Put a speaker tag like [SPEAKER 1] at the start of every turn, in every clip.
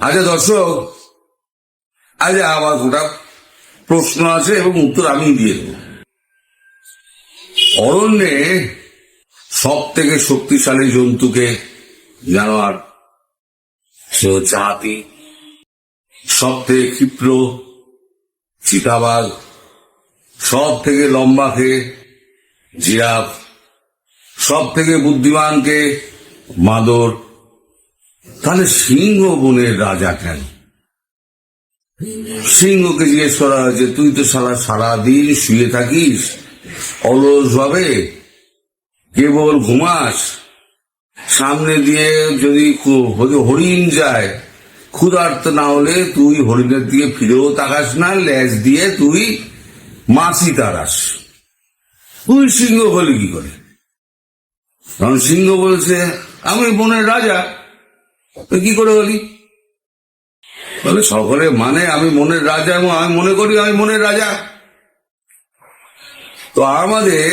[SPEAKER 1] আচ্ছা দর্শক, আজ আমার গোটা প্রশ্ন আছে এবং উত্তর আমি দিয়ে দেব। অরণ্যে সব থেকে শক্তিশালী জন্তুকে জানোয়ার, সে হচ্ছে হাতি। সব থেকে ক্ষিপ্র চিতাবাঘ সব থেকে লম্বা লম্বাকে জিরাফ সব থেকে বুদ্ধিমানকে মাদর তাহলে সিংহ বনের রাজা কেন? সিংহকে জিজ্ঞেস করা হয়েছে, তুই তো সারা সারাদিন শুয়ে থাকিস, অলস ভাবে, কেবল ঘুমাস। সামনে দিয়ে যদি হরিণ যায়, ক্ষুধার্ত না হলে তুই হরিণের দিকে ফিরেও তাকাস না, ল্যাজ দিয়ে তুই মাছি তারাস তুই সিংহ বলি কি করে? কারণ সিংহ বলছে, আমি বনের রাজা। তো কি করে বলি বলে সকলে মানে আমি মনের রাজা এবং আমি মনে করি আমি মনের রাজা। তো আমাদের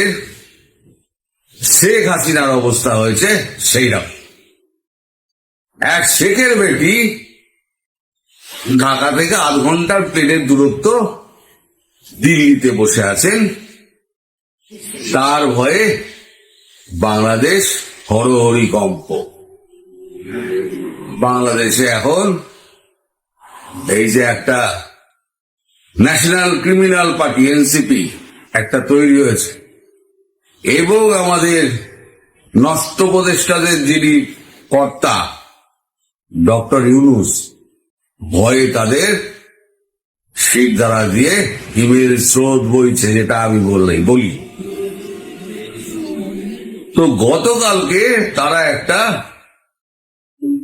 [SPEAKER 1] শেখ হাসিনার অবস্থা হয়েছে সেই রকম এক শেখের বেটি ঢাকা থেকে আধ ঘণ্টার প্লেনের দূরত্ব দিল্লিতে বসে আছেন। তার ভয়ে বাংলাদেশ হরহরি কম্প বাংলাদেশে এখন এই যে একটা ন্যাশনাল ক্রিমিনাল পার্টি, এনসিপি, একটা তৈরি হয়েছে। এবং আমাদের নষ্ট প্রদেষ্টাদের যিনি কর্তা, ডক্টর ইউনুস, ভয়ে তাদের শিখ দ্বারা দিয়ে ইমেল স্রোত বইছে, যেটা আমি বললেই, বলি। তো গতকালকে তারা একটা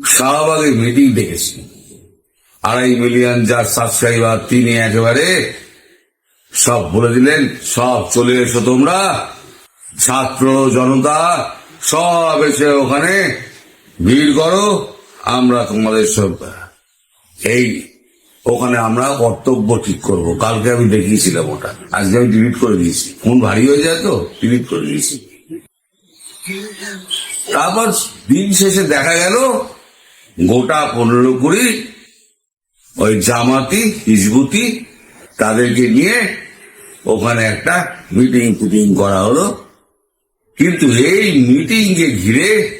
[SPEAKER 1] শাহবাগে মিটিং ডেকেছে আড়াই মিলিয়ন যার সাবস্ক্রাইবার তিনি একেবারে সব বলে দিলেন, সব চলে এসো তোমরা। ছাত্র জনতা, সব এসে ওখানে ভিড় করো, আমরা তোমাদের সব, এই ওখানে আমরা কর্তব্য ঠিক করব। কালকে আমি দেখিয়েছিলাম ওটা। আজকে আমি ডিলিট করে দিয়েছি। ফোন ভারী হয়ে যায় তো ডিলিট করে দিয়েছি। তারপর দিন শেষে দেখা গেল গোটা পনেরো কুড়ি ওই জামাতি, হিজবুতি তাদেরকে নিয়ে ওখানে একটা মিটিং ফুটিং করা হলো। কিন্তু এই মিটিং কে ঘিরে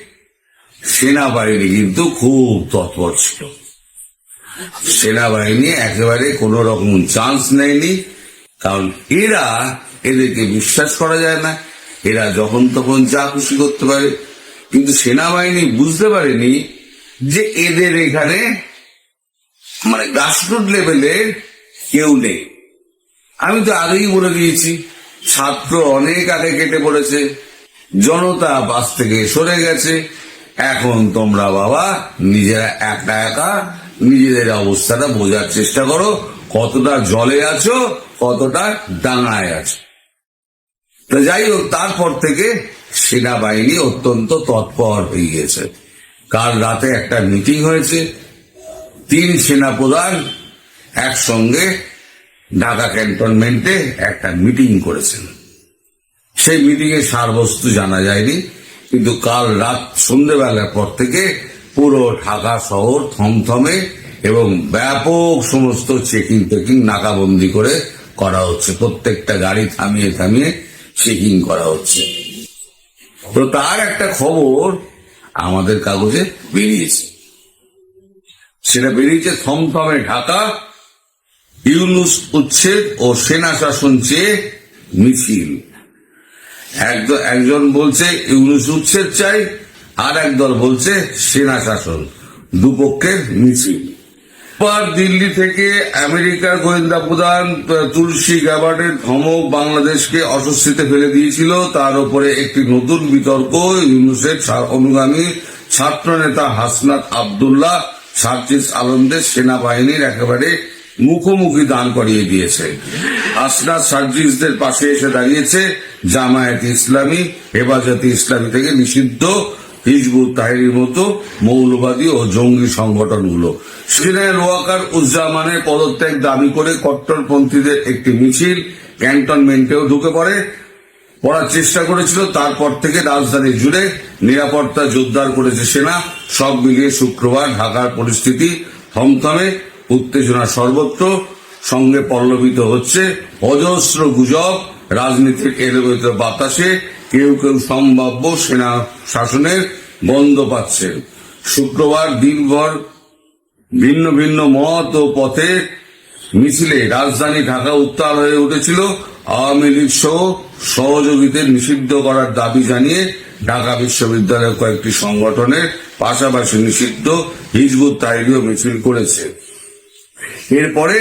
[SPEAKER 1] সেনাবাহিনী কিন্তু খুব তৎপর ছিল। সেনাবাহিনী একেবারে কোনো রকম চান্স নেয়নি, কারণ এরা এদেরকে বিশ্বাস করা যায় না। এরা যখন তখন যা খুশি করতে পারে। কিন্তু সেনাবাহিনী বুঝতে পারেনি যে এদের এখানে মানে গ্রাসরুট লেভেলের কেউ নেই। আমি তো আগেই বলে দিয়েছি, ছাত্র অনেক আগে কেটে পড়েছে, জনতা বাস থেকে সরে গেছে, এখন তোমরা বাবা নিজেরা একা একা নিজেদের অবস্থাটা বোঝার চেষ্টা করো, কতটা জলে আছো, কতটা ডাঙায় আছো। তো যাই হোক, তারপর থেকে সেনাবাহিনী অত্যন্ত তৎপর হয়ে গেছে। কাল রাতে একটা মিটিং হয়েছে। তিন সেনাপ্রধান একসঙ্গে ঢাকা ক্যান্টনমেন্টে একটা মিটিং করেছেন। সেই মিটিং এর সারবস্তু জানা যায়নি, কিন্তু কাল রাত সন্ধ্যেবেলার পর থেকে পুরো ঢাকা শহর থমথমে এবং ব্যাপক সমস্ত চেকিং টেকিং নাকাবন্দি করে করা হচ্ছে। প্রত্যেকটা গাড়ি থামিয়ে থামিয়ে চেকিং করা হচ্ছে। তো তার একটা খবর আমাদের কাগজে বেরিয়েছে। সেটা বেরিয়েছে থমথমে ঢাকা, ইউনুস উচ্ছেদ ও সেনা শাসন চেয়ে মিছিল। একজন বলছে, ইউনুস উচ্ছেদ চাই, আর একদল বলছে, সেনা শাসন। দুপক্ষের মিছিল। দিল্লি থেকে আমেরিকার গোয়েন্দা প্রধান তুলসী গ্যাবার্ডের ধমক বাংলাদেশকে অস্বস্তিতে ফেলে দিয়েছিল। তার উপরে একটি নতুন বিতর্ক, ইউনুসের অনুগামী ছাত্র নেতা হাসনাত আবদুল্লাহ সার্জিস আলমদের সেনাবাহিনীর একেবারে মুখোমুখি দান করিয়ে দিয়েছে। হাসনাত সার্জিসদের পাশে এসে দাঁড়িয়েছে জামায়াত ইসলামী, হেফাজতে ইসলামী থেকে নিষিদ্ধ। হিজবুত তাহিরির মতো মৌলবাদী ও জঙ্গি সংগঠনগুলো। সেখানে রোয়াকার উজ্জামানের পদত্যাগ দাবি করে কট্টরপন্থীদের একটি মিছিল ক্যান্টনমেন্টেও ঢুকে পড়ে। পড়ার চেষ্টা করেছিল, তারপর থেকে রাজধানী জুড়ে নিরাপত্তা জোরদার করেছে সেনা। সব মিলিয়ে শুক্রবার ঢাকার পরিস্থিতি থমথমে, উত্তেজনা সর্বত্র। সঙ্গে পল্লবিত হচ্ছে অজস্র গুজব। রাজনীতির এলোমেলো বাতাসে কেউ কেউ সম্ভাব্য সেনা শাসনের বন্ধ পাচ্ছেন শুক্রবার দিনভর ভিন্ন ভিন্ন মত ও পথে মিছিলে রাজধানী ঢাকা উত্তাল হয়ে উঠেছিল আওয়ামী লীগ সহ সহযোগীদের নিষিদ্ধ করার দাবি জানিয়ে ঢাকা বিশ্ববিদ্যালয়ের কয়েকটি সংগঠনের পাশাপাশি নিষিদ্ধ হিজবুত তাহিরিও মিছিল করেছে। এরপরে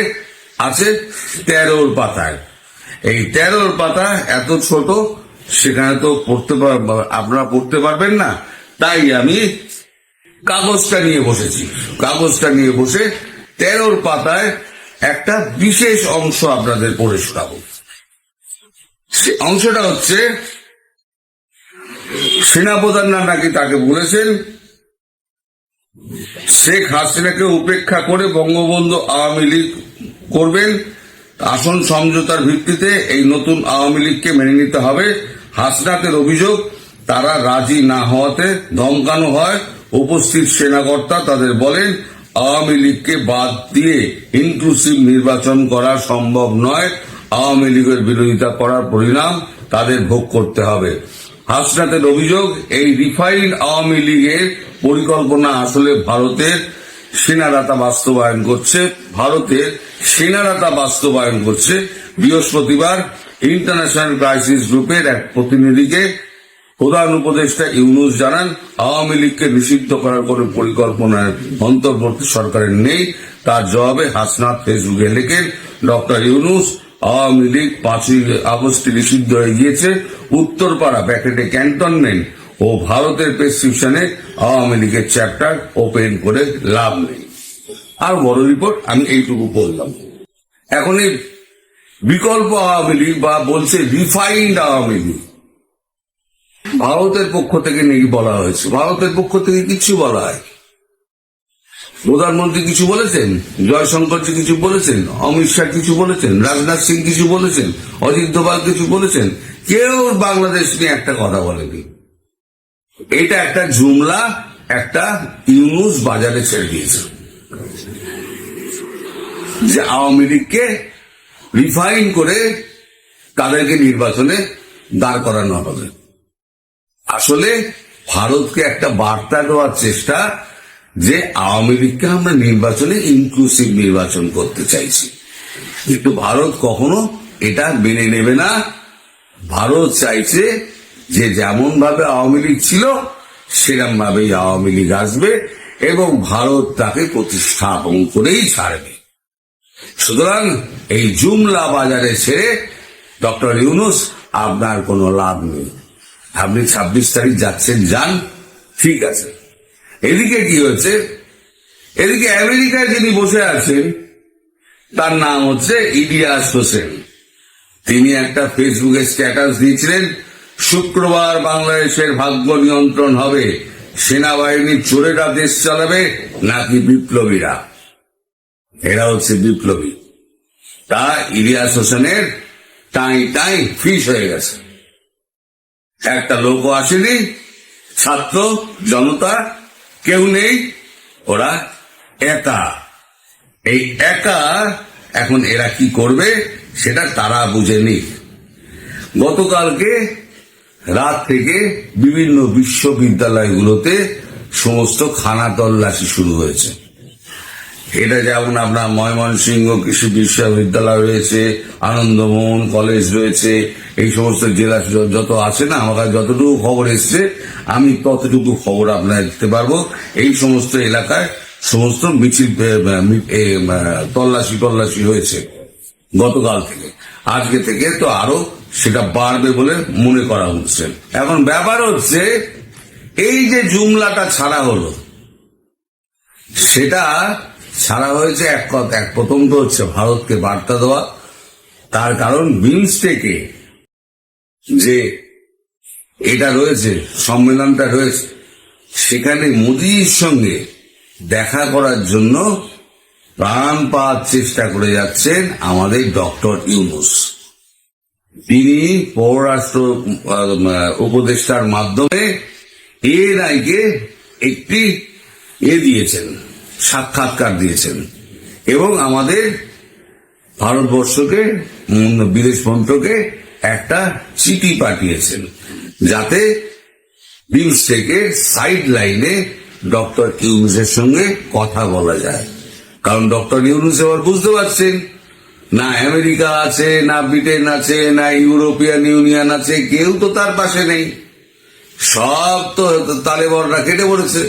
[SPEAKER 1] আছে তেরোর পাতায়। এই তেরোর পাতা এত ছোট, সেখানে তো পড়তে আপনারা পড়তে পারবেন না। তাই আমি কাগজটা নিয়ে বসেছি। কাগজটা নিয়ে বসে তেরোর পাতায় একটা বিশেষ অংশ আপনাদের পড়ে শোনাবো। সে অংশটা হচ্ছে সেনাপ্রধানরা নাকি তাকে বলেছেন, শেখ হাসিনাকে উপেক্ষা করে বঙ্গবন্ধু আওয়ামী লীগ করবেন আসন সমঝোতার ভিত্তিতে এই নতুন আওয়ামী লীগকে মেনে নিতে হবে। হাসনাতের অভিযোগ, তারা রাজি না হওয়াতে ধমকানো হয়। উপস্থিত সেনাকর্তা তাদের বলেন, আওয়ামী লীগকে বাদ দিয়ে ইনক্লুসিভ নির্বাচন করা সম্ভব নয়। আওয়ামী লীগের বিরোধিতা করার পরিণাম তাদের ভোগ করতে হবে। হাসনাতের অভিযোগ, এই রিফাইন্ড আওয়ামী লীগের পরিকল্পনা আসলে ভারতের সেনারা তা বাস্তবায়ন করছে, ভারতের সেনারা তা বাস্তবায়ন করছে। বৃহস্পতিবার ইন্টারন্যাশনাল ক্রাইসিস গ্রুপের এক প্রতিনিধিকে প্রধান উপদেষ্টা ইউনুস জানান, আওয়ামী লীগকে নিষিদ্ধ করার কোন পরিকল্পনার অন্তর্বর্তী সরকারের নেই। তার জবাবে হাসনাত ফেসবুকে লেখেন, ডক্টর ইউনুস, আওয়ামী লীগ পাঁচই আগস্টে নিষিদ্ধ হয়ে গিয়েছে। উত্তরপাড়া ব্যাকেটে ক্যান্টনমেন্ট ও ভারতের প্রেসক্রিপশনে আওয়ামী লীগের চ্যাপ্টার ওপেন করে লাভ নেই। আর বড় রিপোর্ট আমি এইটুকু বললাম। এখন এই বিকল্প আওয়ামী লীগ বা বলছে রিফাইন্ড আওয়ামী লীগ, ভারতের পক্ষ থেকে নাকি বলা হয়েছে। ভারতের পক্ষ থেকে কিছু বলা হয়। প্রধানমন্ত্রী কিছু বলেছেন, জয়শঙ্করজি কিছু বলেছেন, অমিত শাহ কিছু বলেছেন, রাজনাথ সিং কিছু বলেছেন, অজিত দোভাল কিছু বলেছেন। কেউ বাংলাদেশ নিয়ে একটা কথা বলেনি। এটা একটা জুমলা, একটা ইউনুস বাজারে ছেড়ে দিয়েছে। যে আওয়ামী লীগকে রিফাইন করে তাদেরকে নির্বাচনে দাঁড় করানো হবে। আসলে ভারতকে একটা বার্তা দেওয়ার চেষ্টা যে আওয়ামী লীগকে আমরা নির্বাচনে ইনক্লুসিভ নির্বাচন করতে চাইছি। কিন্তু ভারত কখনো এটা মেনে নেবে না। ভারত চাইছে যে যেমন ভাবে আওয়ামী লীগ ছিল সেরকম ভাবেই আওয়ামী লীগ আসবে এবং ভারত তাকে প্রতিস্থাপন করেই ছাড়বে। সুতরাং এই জুমলা বাজারে ছেড়ে ডক্টর ইউনুস, আপনার কোনো লাভ নেই। আপনি ছাব্বিশ তারিখ যাচ্ছেন, যান, ঠিক আছে। এদিকে কি হচ্ছে? এদিকে আমেরিকায় যিনি বসে আছেন, তার নাম হচ্ছে ইলিয়াস হোসেন। তিনি একটা ফেসবুকে স্ট্যাটাস দিয়েছিলেন শুক্রবার বাংলাদেশের ভাগ্য নিয়ন্ত্রণ হবে। সেনাবাহিনীর চোরেরা দেশ চালাবে, নাকি বিপ্লবীরা? এরা হচ্ছে বিপ্লবী। তা ইলিয়াস হোসেনের টাই টাই ফিস হয়ে গেছে। একটা লোকও আসেনি। ছাত্র, জনতা, কেউ নেই। ওরা একা। এই একা এখন এরা কি করবে, সেটা তারা বুঝেনি। গতকালকে রাত থেকে বিভিন্ন বিশ্ববিদ্যালয়গুলোতে সমস্ত খানা তল্লাশি শুরু হয়েছে। এটা যেমন আপনার ময়মনসিংহ কৃষি বিশ্ববিদ্যালয় রয়েছে আনন্দমোহন কলেজ রয়েছে এই সমস্ত জেলা যত আছে না আমার কাছে যতটুকু খবর এসছে আমি ততটুকু খবর আপনার দিতে পারব। এই সমস্ত এলাকায় সমস্ত মিছিল আ, তল্লাশি হয়েছে গতকাল থেকে। আজকে থেকে তো আরও সেটা বাড়বে বলে মনে করা হচ্ছে। এখন ব্যাপার হচ্ছে, এই যে জুমলাটা ছাড়া হলো, সেটা ছাড়া হয়েছে এক কথা এক প্রথম তো হচ্ছে ভারতকে বার্তা দেওয়া। তার কারণ বিমস্টেকে যে এটা রয়েছে, সম্মেলনটা রয়েছে, সেখানে মোদির সঙ্গে দেখা করার জন্য প্রাণ পাওয়ার চেষ্টা করে যাচ্ছেন আমাদের ডক্টর ইউনুস। তিনি পররাষ্ট্র উপদেষ্টার মাধ্যমে এনআইকে একটি এ দিয়েছেন, সাক্ষাৎকার দিয়েছেন। এবং আমাদের ভারতবর্ষকে বিদেশ মন্ত্রকে একটা চিঠি পাঠিয়েছেন, যাতে থেকে সাইড লাইনে ডক্টর ইউনুসের সঙ্গে কথা বলা যায়। কারণ ডক্টর ইউনুস এবার বুঝতে পারছেন না আমেরিকা আছে, না ব্রিটেন আছে, না ইউরোপিয়ান ইউনিয়ন আছে, কেউ তো তার পাশে নেই। সব তো তালেবররা কেটে পড়েছে।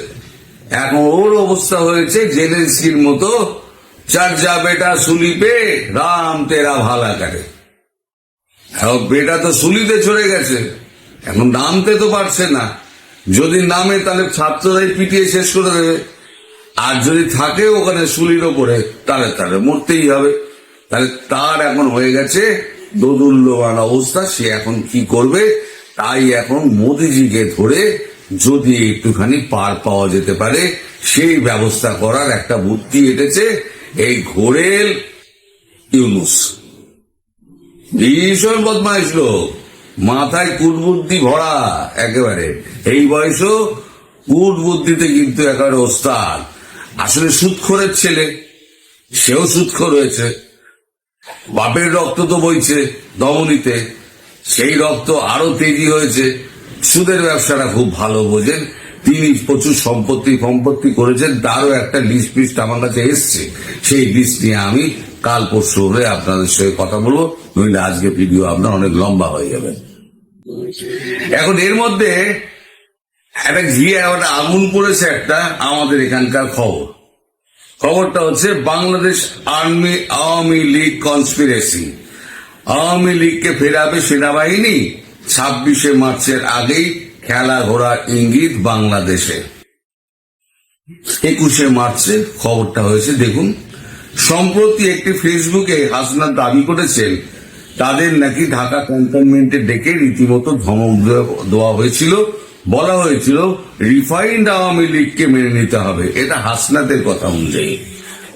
[SPEAKER 1] এখন ওর অবস্থা হয়েছে জেলেন্সকির মতো, চার যা বেটা সুলি পে রাম তেরা ভালা এখন বেটা তো সুলিতে চলে গেছে, এখন নামতে তো পারছে না। যদি নামে তাহলে ছাত্ররাই পিটিয়ে শেষ করে দেবে। আর যদি থাকে ওখানে সুলির ওপরে, তাহলে তাহলে মরতেই হবে। তাহলে তার এখন হয়ে গেছে দোদুল্যমান অবস্থা, সে এখন কি করবে? তাই এখন মোদিজিকে ধরে যদি একটুখানি পার পাওয়া যেতে পারে, সেই ব্যবস্থা করার একটা বুদ্ধি এটেছে এই ঘোরেল ইউনুস। ভীষণ বদমাইশ লোক, মাথায় কুটবুদ্ধি ভরা একেবারে। এই বয়সও কুটবুদ্ধিতে কিন্তু একেবারে ওস্তাদ। আসলে সুৎখরের ছেলে, সেও সুৎখর হয়েছে। বাপের রক্ত তো বইছে দমনিতে। সেই রক্ত আরও তেজি হয়েছে। সুদের ব্যবসাটা খুব ভালো, বোঝেন? তিনি প্রচুর সম্পত্তি সম্পত্তি করেছেন, তারও একটা লিস্ট ফিস্ট আমার কাছে এসছে। সেই লিস্ট নিয়ে আমি কাল পরশু হলে আপনাদের সঙ্গে কথা বলব, নইলে আজকে ভিডিও আপনার অনেক লম্বা হয়ে যাবে। এখন এর মধ্যে একটা ঘিয়ে, একটা আগুন পড়েছে একটা আমাদের এখানকার খবর। খবরটা হচ্ছে বাংলাদেশ আর্মি, আওয়ামী লীগ কনস্পিরেসি আওয়ামী লীগকে ফেরাবে সেনাবাহিনী ছাব্বিশে মার্চের আগেই খেলা ঘোরার ইঙ্গিত বাংলাদেশে। একুশে মার্চে খবরটা হয়েছে, দেখুন, সম্প্রতি একটি ফেসবুকে হাসনাত দাবি করেছেন, তাদের নাকি ঢাকা ক্যান্টনমেন্টে ডেকে রীতিমতো ধমক দেওয়া হয়েছিল। বলা হয়েছিল, রিফাইন্ড আওয়ামী লীগকে মেনে নিতে হবে। এটা হাসনাতের কথা অনুযায়ী।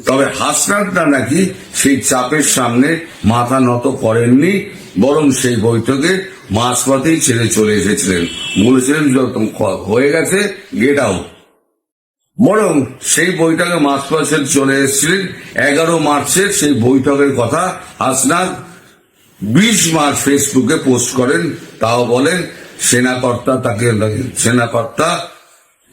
[SPEAKER 1] তবে হাসনাতরা নাকি সেই চাপের সামনে মাথা নত করেননি, বরং সেই বৈঠকে মাঝপথেই ছেড়ে চলে এসেছিলেন। বলেছিলেন যত হয়ে গেছে গেট আউট বরং সেই বৈঠকে মাঝপথে চলে এসেছিলেন। এগারো মার্চের সেই বৈঠকের কথা হাসনাত বিশ মার্চ ফেসবুকে পোস্ট করেন। তাও বলেন সেনাকর্তা তাকে নাকি- সেনাকর্তা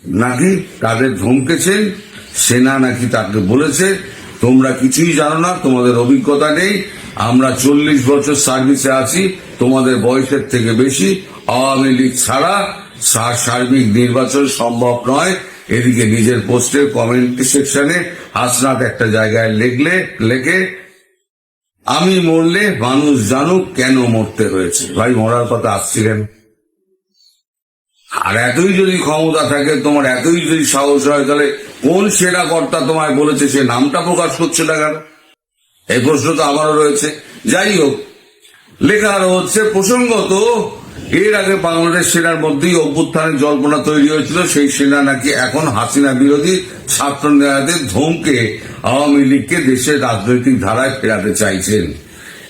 [SPEAKER 1] নাকি তাদের ধমকেছেন, সেনা নাকি তাকে বলেছে, তোমরা কিছুই জানো না, তোমাদের অভিজ্ঞতা নেই, আমরা চল্লিশ বছর সার্ভিসে আছি, তোমাদের বয়সের থেকে বেশি, আওয়ামী লীগ ছাড়া সার্বিক নির্বাচন সম্ভব নয়। এদিকে নিজের পোস্টে কমেন্ট সেকশনে হাসনাত একটা জায়গায় লেখলে লেখে, আমি মরলে মানুষ জানুক কেন মরতে হয়েছে? ভাই, মরার কথা আসছিলেন। আর এতই যদি ক্ষমতা থাকে, তোমার এতই যদি সাহস হয়, তাহলে কোন সেরা কর্তা তোমায় বলেছে সে নামটা প্রকাশ করছে না কেন? এই প্রশ্ন তো আমারও রয়েছে। যাই হোক, লেখা হচ্ছে, প্রসঙ্গত, এর আগে বাংলাদেশ সেনার মধ্যেই অভ্যুত্থানের জল্পনা তৈরি হয়েছিল, সেই সেনা নাকি এখন হাসিনা বিরোধী ছাত্র নেতাদের ধমকে আওয়ামী লীগকে দেশের রাজনৈতিক ধারায় ফেরাতে চাইছেন।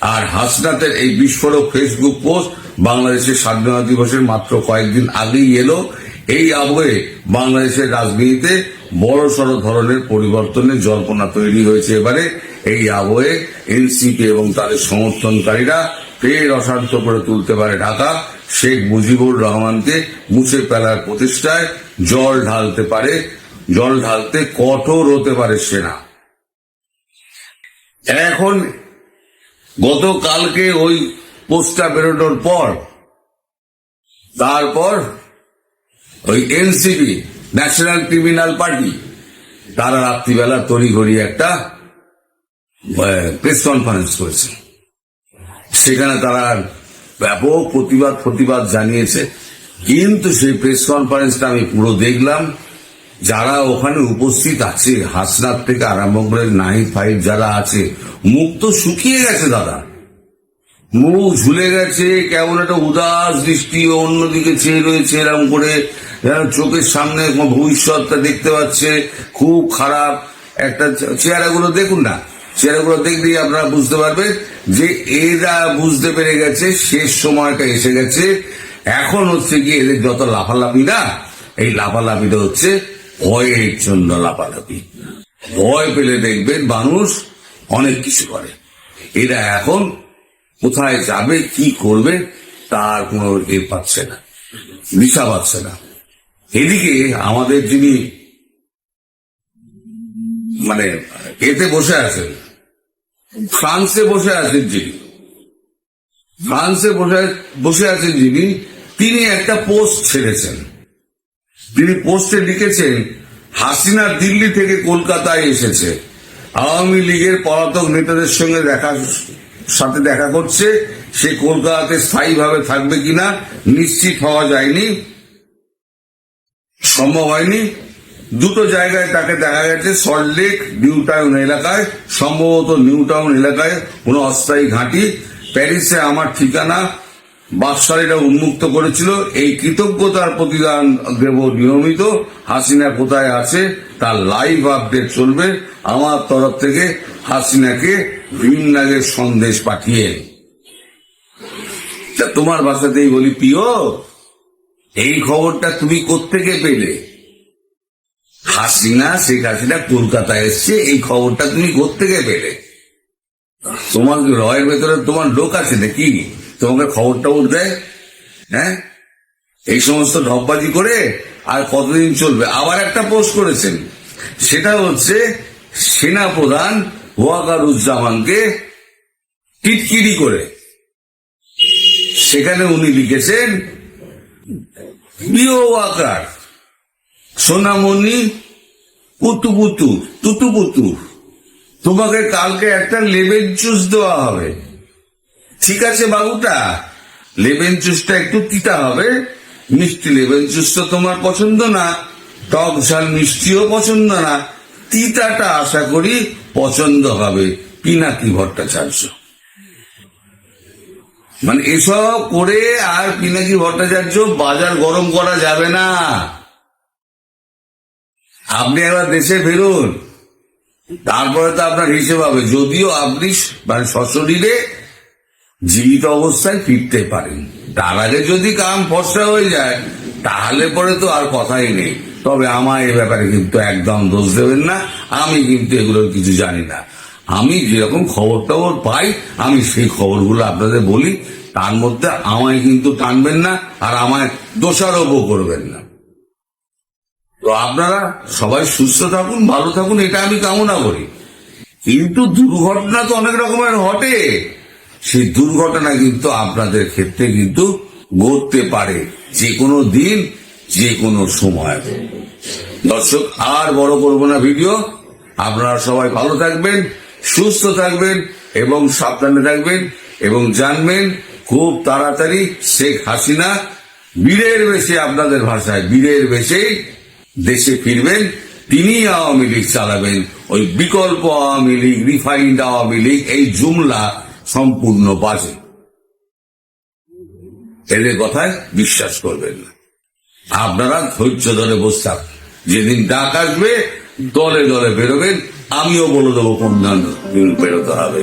[SPEAKER 1] আর হাসনাতের এই বিস্ফোরক ফেসবুক পোস্ট বাংলাদেশের স্বাধীনতা দিবসের মাত্র কয়েকদিন আগেই এলো। এই আবহে বাংলাদেশের রাজনীতিতে বড় সড় ধরনের পরিবর্তনের জল্পনা তৈরি হয়েছে এবারে। এই আবহে এনসিপি এবং তাদের সমর্থনকারীরা ফের অশান্ত করে তুলতে পারে ঢাকা। শেখ মুজিবুর রহমানকে মুছে ফেলার প্রতিষ্ঠায় জল ঢালতে পারে, জল ঢালতে কঠোর হতে পারে সেনা। এখন গতকালকে ওই পোস্টটা বেরোনোর পর, তারপর ওই এনসিপি, ন্যাশনাল ক্রিমিনাল পার্টি, তারা রাত্রিবেলা তড়িঘড়ি একটা প্রেস কনফারেন্স করেছে। সেখানে তারা ব্যাপক প্রতিবাদ প্রতিবাদ জানিয়েছে। কিন্তু সেই প্রেস কনফারেন্সটা আমি পুরো দেখলাম। যারা ওখানে উপস্থিত আছে, হাসনাত থেকে আরম্ভ করে নাহিদ ফাইভ যারা আছে, মুখ তো শুকিয়ে গেছে, দাদা। মুখ ঝুলে গেছে, কেমন একটা উদাস দৃষ্টি, অন্যদিকে চেয়ে রয়েছে এরকম করে চোখের সামনে ভবিষ্যৎটা দেখতে পাচ্ছে, খুব খারাপ একটা চেহারাগুলো দেখুন না, চেহারাগুলো দেখলেই আপনারা বুঝতে পারবেন যে এরা বুঝতে পেরে গেছে, শেষ সময়টা এসে গেছে। এখন হচ্ছে কি এদের যত লাফালাফি না, এই লাফালাফিটা হচ্ছে ভয়ের জন্য লাফালাফি। ভয় পেলে দেখবেন মানুষ অনেক কিছু করে। এরা এখন কোথায় যাবে, কি করবে, তার কোনো এ পাচ্ছে না, দিশা পাচ্ছে না। এদিকে আমাদের যিনি মানে এতে বসে আছেন, ফ্রান্সে বসে আছেন যিনি, ফ্রান্সে বসে বসে আছেন যিনি, তিনি একটা পোস্ট ছেড়েছেন। তিনি পোস্টে লিখেছেন, হাসিনা দিল্লি থেকে কলকাতায় এসেছে। আওয়ামী লীগের পলাতক নেতাদের সঙ্গে দেখা সাথে দেখা করছে, সে কলকাতাতে স্থায়ীভাবে থাকবে কিনা নিশ্চিত হওয়া যায়নি, সম্ভব হয়নি। দুটো জায়গায় তাকে দেখা গেছে সল্টলেক নিউ টাউন এলাকায়, সম্ভবত নিউ টাউন এলাকায় কোনো অস্থায়ী ঘাঁটি। প্যারিসে আমার ঠিকানা বাদশালীরা উন্মুক্ত করেছিল। এই কৃতজ্ঞতার প্রতিদান দেব নিয়মিত। হাসিনা কোথায় আছে, তার লাইভ আপডেট চলবে। আমার তরফ থেকে হাসিনাকে ভিন্নাগের সন্দেশ পাঠিয়ে। তা তোমার ভাষাতেই বলি, প্রিয়, এই খবরটা তুমি কোত্থেকে পেলে? হাসিনা, শেখ হাসিনা কলকাতায় এসছে, এই খবরটা তুমি কোত্থেকে পেলে? তোমার রয়ের ভেতরে তোমার লোক আছে নাকি? তোমাকে খবর টবর দেয় হ্যাঁ? এই সমস্ত ঢপবাজি করে আর কতদিন চলবে? আবার একটা পোস্ট করেছেন, সেটা হচ্ছে সেনা প্রধান ওয়াকারুজ্জামানকে টিটকিরি করে। সেখানে উনি লিখেছেন, প্রিয় ওয়াকার, সোনামণি পুতু পুতু তুতু পুতু তোমাকে কালকে একটা লেবেন জুস দেওয়া হবে। ঠিক আছে বাবুটা, লেবেন জুসটা একটু তিতা হবে, মিষ্টি লেবেন জুস তো তোমার পছন্দ না, টক ঝাল মিষ্টিও পছন্দ না। তিতাটা আশা করি পছন্দ হবে, পিনাকি ভট্টাচার্য। মানে এসব করে আর পিনাকি ভট্টাচার্য বাজার গরম করা যাবে না। আপনি একবার দেশে ফেরুন, তারপরে তো আপনার হিসেব হবে। যদিও আপনি মানে সশরীরে জীবিত অবস্থায় ফিরতে পারেন। তার আগে যদি কাম ফসা হয়ে যায়, তাহলে পরে তো আর কথাই নেই। তবে আমার এ ব্যাপারে কিন্তু একদম দোষ দেবেন না। আমি কিন্তু এগুলোর কিছু জানি না। আমি যেরকম খবর টবর পাই, আমি সেই খবরগুলো আপনাদের বলি। তার মধ্যে আমায় কিন্তু টানবেন না আর আমায় দোষারোপও করবেন না। তো আপনারা সবাই সুস্থ থাকুন, ভালো থাকুন, এটা আমি কামনা করি। কিন্তু দুর্ঘটনা তো অনেক রকমের ঘটে। সেই দুর্ঘটনা কিন্তু আপনাদের ক্ষেত্রে কিন্তু ঘটতে পারে। যে কোনো দিন যে কোনো সময়। দর্শক, আর বড় করব না ভিডিও। আপনারা সবাই ভালো থাকবেন, সুস্থ থাকবেন এবং সাবধানে থাকবেন এবং জানবেন, খুব তাড়াতাড়ি শেখ হাসিনা বীরের বেশে আপনাদের ভাষায়, বীরের বেশেই দেশে ফিরবেন। তিনি আওয়ামী লীগ চালাবেন। ওই বিকল্প আওয়ামী লীগ রিফাইন্ড আওয়ামী লীগ, এই জুমলা সম্পূর্ণ বাজে। এদের কথায় বিশ্বাস করবেন না। আপনারা ধৈর্য ধরে বসতাম যেদিন ডাক আসবে, দলে দলে বেরোবেন। আমিও বলে দেবো কোন বেরোতে হবে।